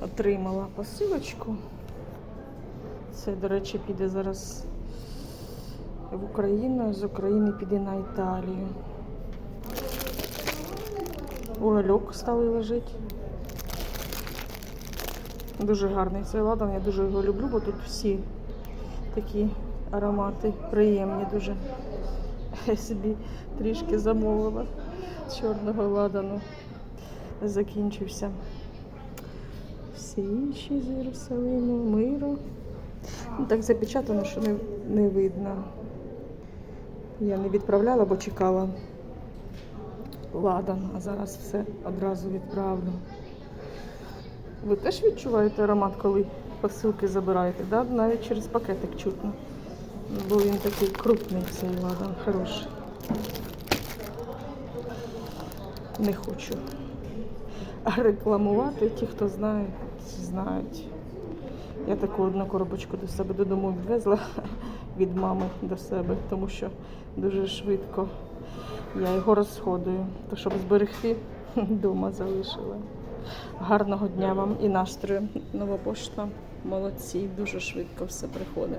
Отримала посилочку. Це, до речі, піде зараз в Україну, з України піде на Італію. Угольок стали лежить. Дуже гарний цей ладан, я дуже його люблю, бо тут всі такі аромати приємні дуже. Я собі трішки замовила чорного ладану. Закінчився. Всі інші з Єрусалиму, миру. Ну, так запечатано, що не, не видно. Я не відправляла, бо чекала ладан, а зараз все одразу відправлю. Ви теж відчуваєте аромат, коли посилки забираєте, да? навіть через пакетик чутно. Бо він такий крупний цей ладан, хороший. Не хочу рекламувати. Ті, хто знає, знають. Я таку одну коробочку до себе додому відвезла від мами до себе, тому що дуже швидко я його розходую. То щоб зберегти, вдома залишила. Гарного дня вам і настрою. Нова пошта. Молодці, дуже швидко все приходить.